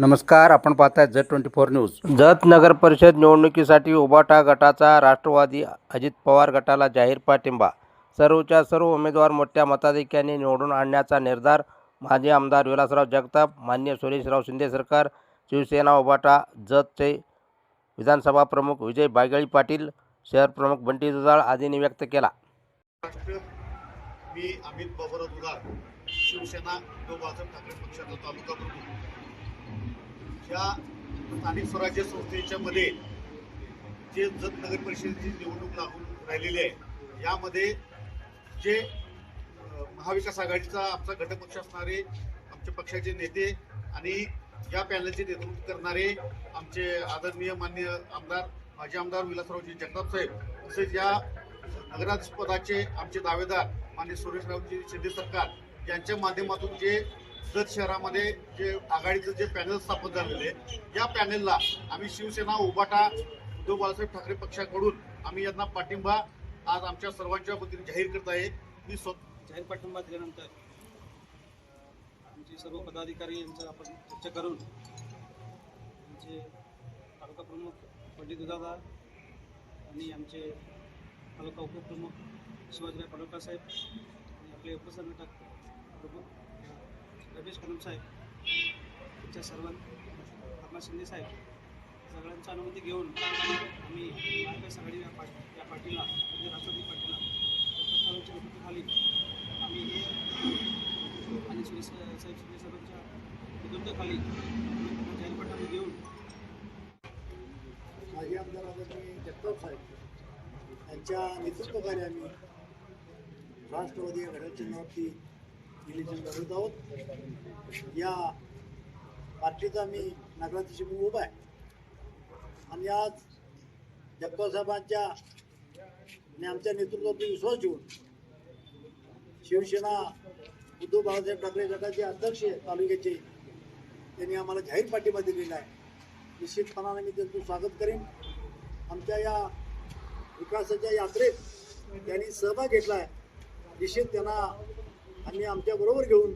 नमस्कार आपण पाहताय Z twenty four news. Jat नगर परिषद निवडणुकीसाठी उबाटा गटाचा राष्ट्रवादी अजित पवार गटाला जाहीर पाठिंबा. सर्वच्या सर्व उमेदवार मोठ्या मताधिक्याने निवडून आणण्याचा निर्धार माजी आमदार विलासराव जगताप मान्य सुरेशराव शिंदे सरकार शिवसेना उबाटा जतचे विधानसभा प्रमुख विजय बागेळी पाटील शहर प्रमुख बंटी दुधाळ आदींनी व्यक्त केला. मी अमित बाबुराव दुधाळ शिवसेना उद्धव बाळासाहेब ठाकरे पक्षाचा तालुका प्रमुख. या स्थानिक स्वराज्य संस्थेच्या मध्ये जे जत नगर परिषदेची निवडणूक लागून राहिलेली आहे यामध्ये जे महाविकास आघाडीचा आमचा घटक पक्ष असणारे आमचे पक्षाचे नेते आणि या पॅनलचे नेतृत्व करणारे आमचे आदरणीय मान्य आमदार माजी आमदार विलासरावजी जगताप साहेब तसेच या नगराध्यक्षपदाचे आमचे दावेदार मान्य सुरेशरावजी शिंदे सरकार यांच्या माध्यमातून जे जत शहरामध्ये जे आघाडीचं जे पॅनल स्थापन झालेले आहे या पॅनलला आम्ही शिवसेना उबाटा उद्धव बाळासाहेब ठाकरे पक्षाकडून आम्ही यांना पाठिंबा आज आमच्या सर्वांच्या वतीने जाहीर करत आहे. मी स्व जाहीर पाठिंबा दिल्यानंतर आमचे सर्व पदाधिकारी यांचं आपण चर्चा करून आमचे तालुका प्रमुख पंडित दुधादा आणि आमचे तालुका उपप्रमुख शिवाजीराव पडोळकर साहेब आणि आपले उपसंघटक प्रमुख रमेश कदम साहेब त्यांच्या सर्वांना आपला शिंदे साहेब सगळ्यांची अनुमती घेऊन आम्ही महाविकास आघाडी या पार्टी या पार्टीला म्हणजे राष्ट्रवादी पार्टीला पक्षाच्या नेतृत्वाखाली आम्ही हे आणि शिंदे साहेब शिंदे साहेबांच्या नेतृत्वाखाली जाहीर पाठिंबा घेऊन माजी आमदार आदरणीय जगताप साहेब यांच्या नेतृत्वाखाली आम्ही राष्ट्रवादी या घड्याळ चिन्हावरती निलेशन करत आहोत. या पार्टीचा मी नगराध्यक्ष म्हणून उभा आहे. आणि आज जगताप आणि आमच्या नेतृत्वावरती विश्वास ठेवून शिवसेना उद्धव बाळासाहेब ठाकरे गटाचे अध्यक्ष तालुक्याचे त्यांनी आम्हाला जाहीर पाठिंबा दिलेला आहे. निश्चितपणाने मी त्यांचं स्वागत करेन. आमच्या या विकासाच्या यात्रेत त्यांनी सहभाग घेतला आहे. निश्चित त्यांना आम्ही आमच्याबरोबर घेऊन